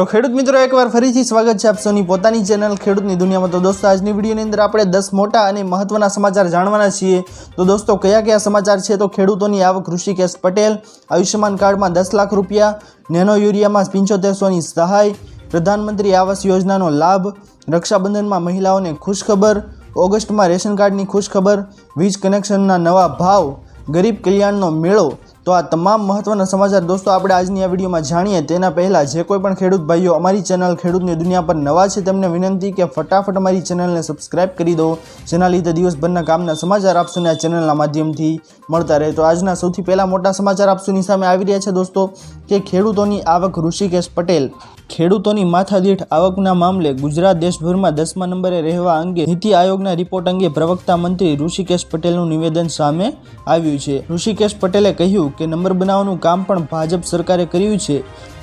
તો ખેડૂત મિત્રો, એકવાર ફરીથી સ્વાગત છે આપ સૌની પોતાની ચેનલ ખેડૂતની દુનિયામાં. તો દોસ્તો, આજની વિડીયોની અંદર આપણે દસ મોટા અને મહત્વના સમાચાર જાણવાના છીએ. તો દોસ્તો, કયા કયા સમાચાર છે? તો ખેડૂતોની આવક ઋષિકેશ પટેલ, આયુષ્યમાન કાર્ડમાં દસ લાખ રૂપિયા, નેનો યુરિયામાં પંચોતેરસોની સહાય, પ્રધાનમંત્રી આવાસ યોજનાનો લાભ, રક્ષાબંધનમાં મહિલાઓને ખુશખબર, ઓગસ્ટમાં રેશન કાર્ડની ખુશખબર, વીજ કનેક્શનના નવા ભાવ, ગરીબ કલ્યાણનો મેળો તો આ તમામ મહત્વના સમાચાર દોસ્તો આપણે આજની આ વિડીયોમાં જાણીએ તેના પહેલાં જે કોઈ પણ ખેડૂત ભાઈઓ અમારી ચેનલ ખેડૂતની દુનિયા પર નવા છે તેમને વિનંતી કે ફટાફટ અમારી ચેનલને સબસ્ક્રાઇબ કરી દો, જેના લીધે દિવસભરના કામના સમાચાર આપશોને આ ચેનલના માધ્યમથી મળતા રહે. તો આજના સૌથી પહેલાં મોટા સમાચાર આપશોની સામે આવી રહ્યા છે દોસ્તો કે ખેડૂતોની આવક ઋષિકેશ પટેલ ખેડૂતોની માથાદીઠ આવકના મામલે ગુજરાત દેશભરમાં દસમા નંબરે રહેવા અંગે નીતિ આયોગના રિપોર્ટ અંગે પ્રવક્તા મંત્રી ઋષિકેશ પટેલનું નિવેદન સામે આવ્યું છે. ઋષિકેશ પટેલે કહ્યું કે નંબર બનાવવાનું કામ પણ ભાજપ સરકારે કર્યું છે.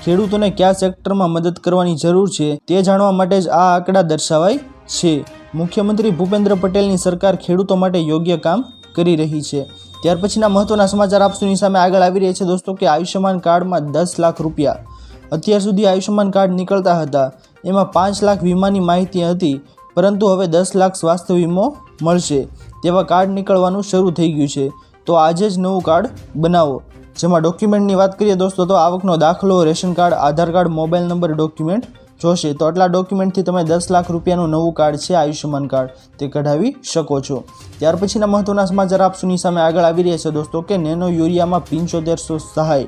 ખેડૂતોને કયા સેક્ટરમાં મદદ કરવાની જરૂર છે તે જાણવા માટે જ આ આંકડા દર્શાવાય છે. મુખ્યમંત્રી ભૂપેન્દ્ર પટેલની સરકાર ખેડૂતો માટે યોગ્ય કામ કરી રહી છે. ત્યાર પછીના મહત્વના સમાચાર આપસુની સામે આગળ આવી રહ્યા છે. દોસ્તો, કે આયુષ્યમાન કાર્ડમાં દસ લાખ રૂપિયા અત્યાર સુધી આયુષ્યમાન કાર્ડ નીકળતા હતા. એમાં પાંચ લાખ વીમાની માહિતી હતી, પરંતુ હવે દસ લાખ સ્વાસ્થ્ય વીમો મળશે. તેવા કાર્ડ નીકળવાનું શરૂ થઈ ગયું છે. તો આજે જ નવું કાર્ડ બનાવો. જેમાં ડોક્યુમેન્ટની વાત કરીએ દોસ્તો, તો આવકનો દાખલો, ration card, Aadhaar card, mobile number, document જોશે. તો આટલા ડોક્યુમેન્ટથી તમે દસ લાખ રૂપિયાનું નવું કાર્ડ છે, આયુષ્યમાન કાર્ડ. તે કઢાવી શકો છો. ત્યાર પછીના મહત્વના સમાચાર આપસુની સામે આગળ આવી રહ્યા છે દોસ્તો, કે નેનો યુરિયામાં પિંચોતેરસો સહાય.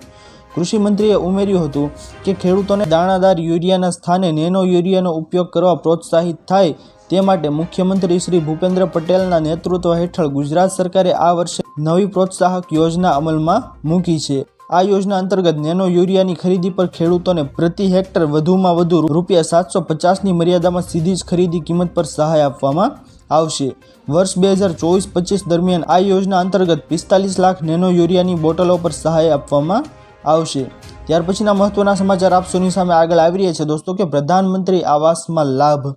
કૃષિ મંત્રીએ ઉમેર્યું હતું કે ખેડૂતોને દાણાદાર યુરિયાના સ્થાને નેનો યુરિયાનો ઉપયોગ કરવા પ્રોત્સાહિત થાય તે માટે મુખ્યમંત્રી શ્રી ભૂપેન્દ્ર પટેલના નેતૃત્વ હેઠળ ગુજરાત સરકારે આ વર્ષે નવી પ્રોત્સાહક યોજના અમલમાં મૂકી છે. આ યોજના અંતર્ગત નેનો યુરિયાની ખરીદી પર ખેડૂતોને પ્રતિ હેક્ટર વધુમાં વધુ રૂપિયા સાતસો પચાસની મર્યાદામાં સીધી જ ખરીદી કિંમત પર સહાય આપવામાં આવશે. વર્ષ બે હજાર ચોવીસ પચીસ દરમિયાન આ યોજના અંતર્ગત પિસ્તાલીસ લાખ નેનો યુરિયાની બોટલો પર સહાય આપવામાં આવશે. ત્યાર પછીના મહત્વના સમાચાર આપ સૌની સામે આગળ આવી રહ્યા છે. દોસ્તો, કે પ્રધાનમંત્રી આવાસમાં લાભ.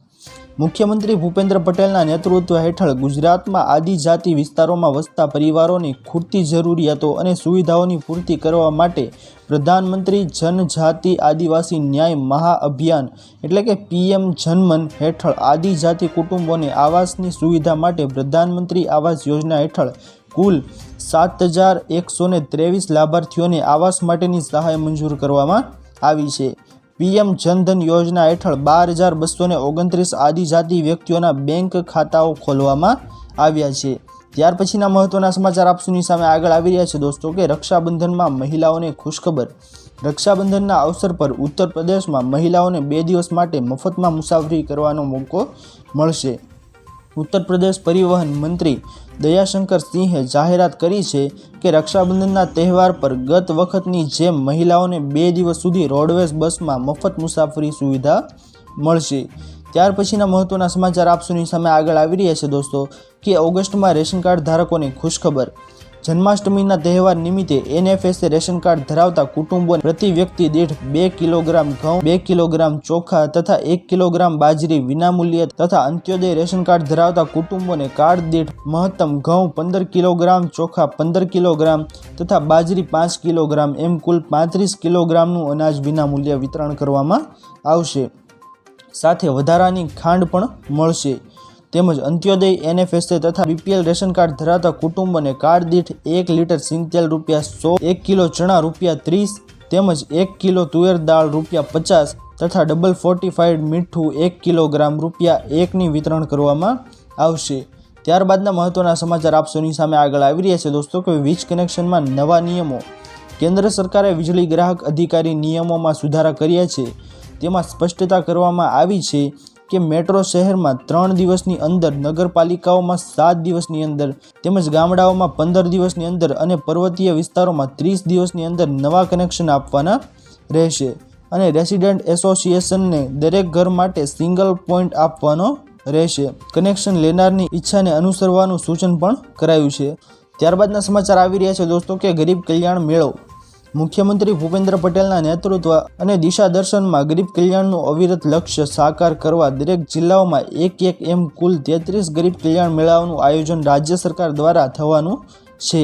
મુખ્યમંત્રી ભૂપેન્દ્ર પટેલના નેતૃત્વ હેઠળ ગુજરાતમાં આદિજાતિ વિસ્તારોમાં વસતા પરિવારોની ખૂટતી જરૂરિયાતો અને સુવિધાઓની પૂર્તિ કરવા માટે પ્રધાનમંત્રી જનજાતિ આદિવાસી ન્યાય મહાઅભિયાન, એટલે કે પીએમ જનમન હેઠળ આદિજાતિ કુટુંબોને આવાસની સુવિધા માટે પ્રધાનમંત્રી આવાસ યોજના હેઠળ કુલ સાત હજાર એકસો ત્રેવીસ લાભાર્થીઓને આવાસ માટેની સહાય મંજૂર કરવામાં આવી છે. પીએમ જનધન યોજના હેઠળ બાર હજાર બસો ને ઓગણત્રીસ આદિજાતિ વ્યક્તિઓના બેંક ખાતાઓ ખોલવામાં આવ્યા છે. ત્યાર પછીના મહત્વના સમાચાર આપસુની સામે આગળ આવી રહ્યા છે દોસ્તો કે રક્ષાબંધનમાં મહિલાઓને ખુશખબર. રક્ષાબંધનના અવસર પર ઉત્તર પ્રદેશમાં મહિલાઓને બે દિવસ માટે મફતમાં મુસાફરી કરવાનો મોકો મળશે. ઉત્તર પ્રદેશ પરિવહન મંત્રી દયાશંકર સિંહે જાહેરાત કરી છે કે રક્ષાબંધનના તહેવાર પર ગત વખતની જેમ મહિલાઓને બે દિવસ સુધી રોડવેઝ બસમાં મફત મુસાફરી સુવિધા મળશે. ત્યાર પછીના મહત્વના સમાચાર આપસુની સામે આગળ આવી રહ્યા છે દોસ્તો, કે ઓગસ્ટમાં રેશન કાર્ડ ધારકોની ખુશખબર. જન્માષ્ટમીના તહેવાર નિમિત્તે એનએફએસએ રેશન કાર્ડ ધરાવતા કુટુંબોને પ્રતિ વ્યક્તિ દીઠ બે કિલોગ્રામ ઘઉં, બે કિલોગ્રામ ચોખા તથા એક કિલોગ્રામ બાજરી વિનામૂલ્યે તથા અંત્યોદય રેશન કાર્ડ ધરાવતા કુટુંબોને કાર્ડ દીઠ મહત્તમ ઘઉં પંદર કિલોગ્રામ, ચોખા પંદર કિલોગ્રામ તથા બાજરી પાંચ કિલોગ્રામ એમ કુલ પાંત્રીસ કિલોગ્રામનું અનાજ વિનામૂલ્યે વિતરણ કરવામાં આવશે. સાથે વધારાની ખાંડ પણ મળશે. તેમજ અંત્યોદય એનએફએસએ તથા બીપીએલ રેશન કાર્ડ ધરાવતા કુટુંબોને કાર્ડ દીઠ એક લીટર સિંગતેલ રૂપિયા સો, એક કિલો ચણા રૂપિયા ત્રીસ તેમજ એક કિલો તુવેર દાળ રૂપિયા પચાસ તથા ડબલ ફોર્ટિફાઈડ મીઠું એક કિલોગ્રામ રૂપિયા એકની વિતરણ કરવામાં આવશે. ત્યારબાદના મહત્વના સમાચાર આપશોની સામે આગળ આવી રહ્યા છે. દોસ્તો, કે વીજ કનેક્શનમાં નવા નિયમો. કેન્દ્ર સરકારે વીજળી ગ્રાહક અધિકારી નિયમોમાં સુધારા કર્યા છે. તેમાં સ્પષ્ટતા કરવામાં આવી છે કે મેટ્રો શહેરમાં ત્રણ દિવસની અંદર નગરપાલિકાઓમાં સાત દિવસની અંદર તેમજ ગામડાઓમાં પંદર દિવસની અંદર અને પર્વતીય વિસ્તારોમાં ત્રીસ દિવસની અંદર નવા કનેક્શન આપવાના રહેશે. અને રેસિડેન્ટ એસોસિએશનને દરેક ઘર માટે સિંગલ પોઈન્ટ આપવાનો રહેશે. કનેક્શન લેનારની ઈચ્છાને અનુસરવાનું સૂચન પણ કરાયું છે. ત્યારબાદના સમાચાર આવી રહ્યા છે દોસ્તો કે ગરીબ કલ્યાણ મેળો મુખ્યમંત્રી ભૂપેન્દ્ર પટેલના નેતૃત્વ અને દિશા દર્શનમાં ગરીબ કલ્યાણનું અવિરત લક્ષ્ય સાકાર કરવા દરેક જિલ્લાઓમાં એક એક એમ કુલ તેત્રીસ ગરીબ કલ્યાણ મેળાઓનું આયોજન રાજ્ય સરકાર દ્વારા થવાનું છે.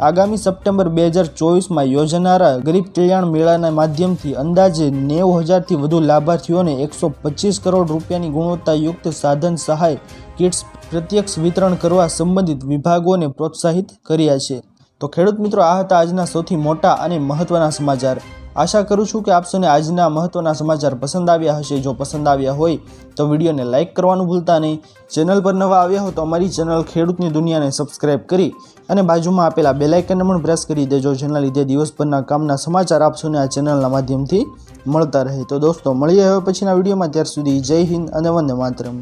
આગામી સપ્ટેમ્બર બે હજાર ચોવીસમાં યોજાનારા ગરીબ કલ્યાણ મેળાના માધ્યમથી અંદાજે નેવું હજારથી વધુ લાભાર્થીઓને એકસો પચીસ કરોડ રૂપિયાની ગુણવત્તાયુક્ત સાધન સહાય કિટ્સ પ્રત્યક્ષ વિતરણ કરવા સંબંધિત વિભાગોને પ્રોત્સાહિત કર્યા છે. તો ખેડૂત મિત્રો, આ હતા આજના સૌથી મોટા અને મહત્વના સમાચાર. આશા કરું છું કે આપ આજના મહત્વના સમાચાર પસંદ આવ્યા હશે. જો પસંદ આવ્યા હોય, તો વિડીયોને લાઇક કરવાનું ભૂલતા નહીં. ચેનલ પર નવા આવ્યા હો, તો અમારી ચેનલ ખેડૂતની દુનિયાને સબસ્ક્રાઇબ કરી અને બાજુમાં આપેલા બેલાઇકનને પણ પ્રેસ કરી દેજો, જેના લીધે દિવસભરના કામના સમાચાર આપ સૌને આ ચેનલના માધ્યમથી મળતા રહે. તો દોસ્તો, મળીએ હવે પછીના વિડીયોમાં. ત્યાર સુધી જય હિન્દ અને વંદે માતરમ.